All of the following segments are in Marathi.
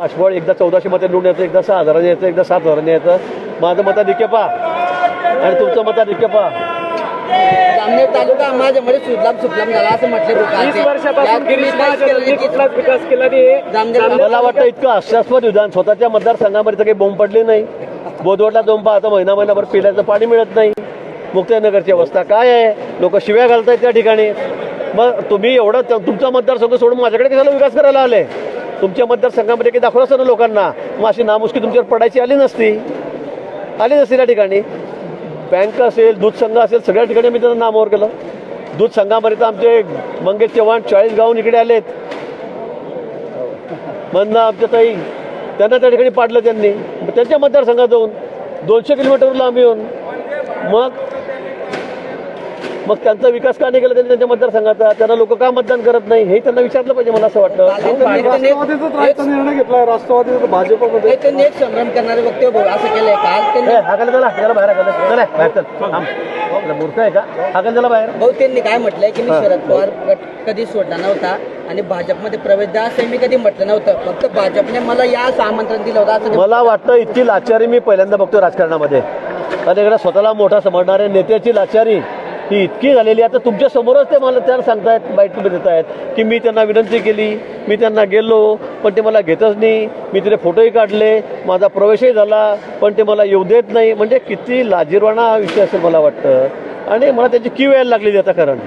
पाचवळ एकदा चौदाशे मते निवडून यायचं एकदा सहा हजाराने यायचं एकदा सात हजाराने यायचं माझं मताधिक्य पा आणि तुमचं मताधिक्य पा जामनेर तालुका माझ्यामध्ये सुजलाम सुफलाम झाला असं म्हटलं. वीस वर्षापासून यात गिरीश तुम्ही काहीच केलं महाजनांनी नाही. कुठलाच विकास केला नाही. जामनेर मला वाटतं इतकं हास्यास्पद विधान. स्वतःच्या मतदारसंघामध्ये तर काही बोंब पडली नाही. बोदवडला जाऊन पाहता महिना महिनाभर पिण्याचं पाणी मिळत नाही. मुक्ताईनगरची अवस्था काय आहे? लोक शिव्या घालतायत त्या ठिकाणी. मग तुम्ही एवढं तुमचा मतदारसंघ सोडून माझ्याकडे कशाला विकास करायला आले? तुमच्या मतदारसंघामध्ये काही दाखवलं असतं ना लोकांना? मग अशी नामुष्की तुमच्यावर पडायची आली नसती. आली नसती त्या ठिकाणी. बँक असेल दूध संघ असेल सगळ्या ठिकाणी मी त्यांना नामावर केलं. दूध संघामध्ये तर आमचे मंगेश चव्हाण चाळीस गावून इकडे आलेत. म्हणणं आमच्या ताई त्यांना त्या ठिकाणी पाडलं त्यांनी. मग त्यांच्या मतदारसंघात जाऊन दोनशे किलोमीटर लांब येऊन. मग मग त्यांचा विकास का नाही केला त्यांनी त्यांच्या मतदारसंघाचा? त्यांना लोक का मतदान करत नाही? हे त्यांना विचारलं पाहिजे मला असं वाटतं. राष्ट्रवादीचाच राहायचा निर्णय घेतलाय राष्ट्रवादी भाजपमध्ये. नाही, त्यांनी एक करणारे वक्तव्य असं केलंय काल ए, त्यांनी हाकाले त्याला त्याला बाहेर हाकाले. चला बाहेर चल थांब. आपला मूर्ख आहे का? हाकाले त्याला बाहेर. भाऊ त्यांनी काय म्हटलंय की मी शरद पवार गट कधी सोडला नव्हता आणि भाजपमध्ये प्रवेश द्या असं मी कधी म्हटलं नव्हतं. फक्त भाजपने मला याच आमंत्रण दिलं होतं असं ते- मला वाटतं इतकी लाचारी मी पहिल्यांदा बघतो राजकारणामध्ये. आणि इकडे स्वतःला मोठा समजणाऱ्या नेत्याची लाचारी. ही इतकी झालेली आहे. आता तुमच्या समोरच ते मला त्याला सांगतायत बाईक तुम्ही देत आहेत की मी त्यांना विनंती केली मी त्यांना गेलो पण ते मला घेतच नाही. मी तिथे फोटोही काढले माझा प्रवेशही झाला पण ते मला येऊ देत नाही. म्हणजे किती लाजीरवाणा हा विषय असेल मला वाटतं. आणि मला त्याची कीव यायला लागलेली आता कारण.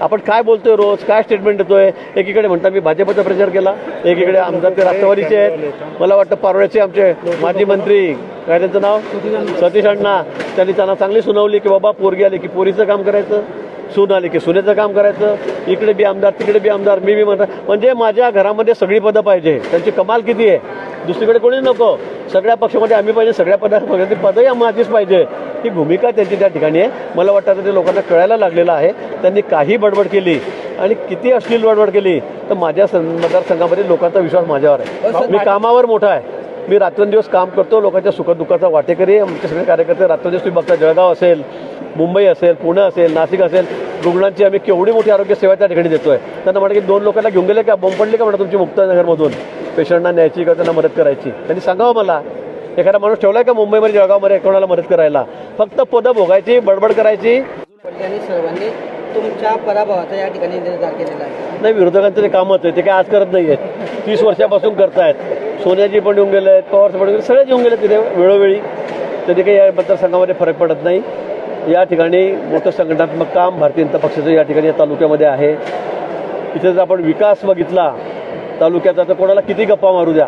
आपण काय बोलतोय रोज? काय स्टेटमेंट देतोय? एकीकडे म्हणता मी भाजपचा प्रचार केला एकीकडे आमदार ते राष्ट्रवादीचे आहेत. मला वाटतं पारोळ्याचे आमचे माजी मंत्री काय त्यांचं नाव? सतीश अण्णा. त्यांनी त्यांना चांगली सुनावली की बाबा पोरगी आली की पोरीचं काम करायचं सून आली की सुनेचं काम करायचं इकडे बी आमदार तिकडे बी आमदार मी बी म्हणतात म्हणजे माझ्या घरामध्ये सगळी पदं पाहिजे. त्यांची कमाल किती आहे? दुसरीकडे कोणी नको. सगळ्या पक्षामध्ये आम्ही पाहिजे सगळ्या पदार्थ पदही माझीच पाहिजे. ही भूमिका त्यांची त्या ठिकाणी आहे. मला वाटतं ते लोकांना कळायला लागलेलं आहे. त्यांनी काही बडबड केली आणि किती अश्लील बडबड केली तर माझ्या सं- मतदारसंघामध्ये लोकांचा विश्वास माझ्यावर आहे. मी कामावर मोठा आहे. मी रात्रंदिवस काम करतो लोकांच्या सुखदुःखाचा वाटेकरी आहे. आमचे सगळे कार्यकर्ते रात्रंदिवस तुम्ही बघता जळगाव असेल मुंबई असेल पुणे असेल नाशिक असेल रुग्णांची आम्ही केवढी मोठी आरोग्य सेवा त्या ठिकाणी देतोय. त्यांना म्हणा की दोन लोकांना घेऊन गेले का बॉम्ब पडली का म्हणा तुमची मुक्तानगरमधून पेशंटना न्यायची का त्यांना मदत करायची? त्यांनी सांगावं मला एखादा माणूस ठेवलाय का मुंबईमध्ये जळगावमध्ये कोणाला मदत करायला? फक्त पदं भोगायची बडबड करायची? सर्वांनी तुमच्या पराभवाचा या ठिकाणी निर्धार केलेला आहे. नाही विरोधकांचं ते कामच आहे ते काय आज करत नाही आहेत तीस वर्षापासून करतायत. सोनियाजी पण येऊन गेले आहेत पवार पण गेले सगळेच येऊन गेले तिथे वेळोवेळी. तरी काही या मतदारसंघामध्ये फरक पडत नाही. या ठिकाणी मोठं संघटनात्मक काम भारतीय जनता पक्षाचं या ठिकाणी या तालुक्यामध्ये आहे. इथे जर आपण विकास बघितला तालुक्याचा तर कोणाला किती गप्पा मारू द्या?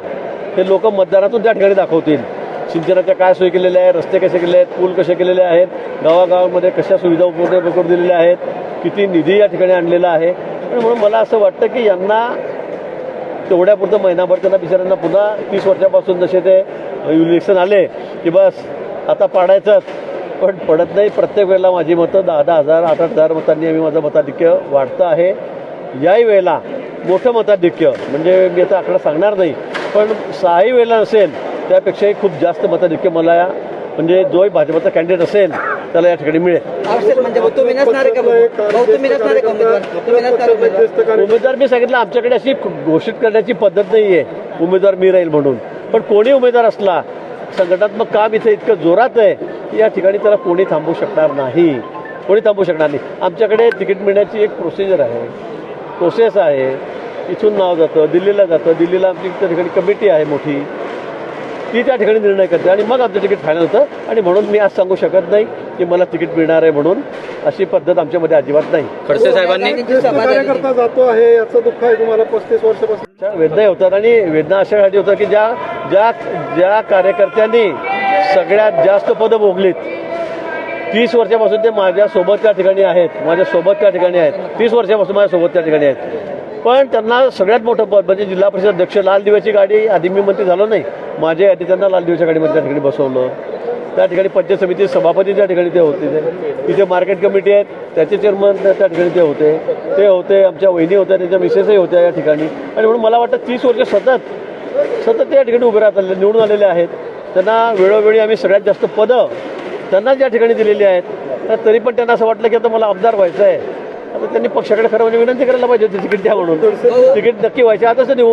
हे लोक मतदारातून त्या ठिकाणी दाखवतील. सिंचनाच्या काय सोयी केलेल्या आहेत रस्ते कसे केले आहेत पूल कसे केलेले आहेत गावागावांमध्ये कशा सुविधा उपलब्ध करून दिलेल्या आहेत किती निधी या ठिकाणी आणलेला आहे. आणि म्हणून मला असं वाटतं की यांना तेवढ्यापुरतं महिनाभर त्यांना बिचाऱ्यांना पुन्हा तीस वर्षापासून जसे ते इलेक्शन आले की बस आता पाडायचंच. पण पडत नाही प्रत्येक वेळेला माझी मतं दहा दहा हजार आठ आठ हजार मतांनी आम्ही माझं मताधिक्य वाढतं आहे. याही वेळेला मोठं मताधिक्य म्हणजे मी आता आकडा सांगणार नाही पण सहाही वेळेला नसेल त्यापेक्षाही खूप जास्त मताधिक्य मला या म्हणजे जोही भाजपचा कॅन्डिडेट असेल त्याला या ठिकाणी मिळेल. असेल म्हणजे उमेदवार? मी सांगितलं आमच्याकडे अशी घोषित करण्याची पद्धत नाही आहे उमेदवार मी राहील म्हणून. पण कोणी उमेदवार असला संघटनात्मक काम इथं इतकं जोरात आहे की या ठिकाणी त्याला कोणी थांबवू शकणार नाही. कोणी थांबवू शकणार नाही. आमच्याकडे तिकीट मिळण्याची एक प्रोसिजर आहे. प्रोसेस आहे. इथून नाव जातं दिल्लीला जातं. दिल्लीला आमची त्या ठिकाणी कमिटी आहे मोठी. ती त्या ठिकाणी निर्णय करते आणि मग आमचं तिकीट फायनल होतं. आणि म्हणून मी आज सांगू शकत नाही की मला तिकीट मिळणार आहे म्हणून. अशी पद्धत आमच्यामध्ये अजिबात नाही. खडसे साहेबांनी? होती. कार्यकर्ता जातो आहे याचं दुःख आहे तुम्हाला पस्तीस वर्षापासून. वेदना होतात. आणि वेदना अशासाठी होतात की ज्या ज्या ज्या कार्यकर्त्यांनी सगळ्यात जास्त पदं भोगलीत तीस वर्षापासून ते माझ्यासोबत त्या ठिकाणी आहेत. माझ्यासोबत त्या ठिकाणी आहेत. तीस वर्षापासून माझ्यासोबत त्या ठिकाणी आहेत. पण त्यांना सगळ्यात मोठं पद म्हणजे जिल्हा परिषद अध्यक्ष लाल दिव्याची गाडी आधी मी मंत्री झालो नाही. माझ्या यादी त्यांना लाल दिव्याच्या गाडीमध्ये त्या ठिकाणी बसवलं. त्या ठिकाणी पंचायत समिती सभापती त्या ठिकाणी ते होते तिथे मार्केट कमिटी आहेत त्याचे चेअरमन त्या ठिकाणी ते होते. ते होते आमच्या वहिनी होत्या त्यांच्या मिसेसही होत्या या ठिकाणी. आणि म्हणून मला वाटतं तीस वर्ष सतत सतत त्या ठिकाणी उभे राहत निवडून आलेले आहेत. त्यांना वेळोवेळी आम्ही सगळ्यात जास्त पदं त्यांनाच या ठिकाणी दिलेली आहेत तर तरी पण त्यांना असं वाटलं की आता मला आमदार व्हायचं आहे आता त्यांनी पक्षाकडे खरं म्हणजे विनंती करायला पाहिजे होती तिकीट द्या म्हणून. तिकीट नक्की व्हायचं आताच देऊ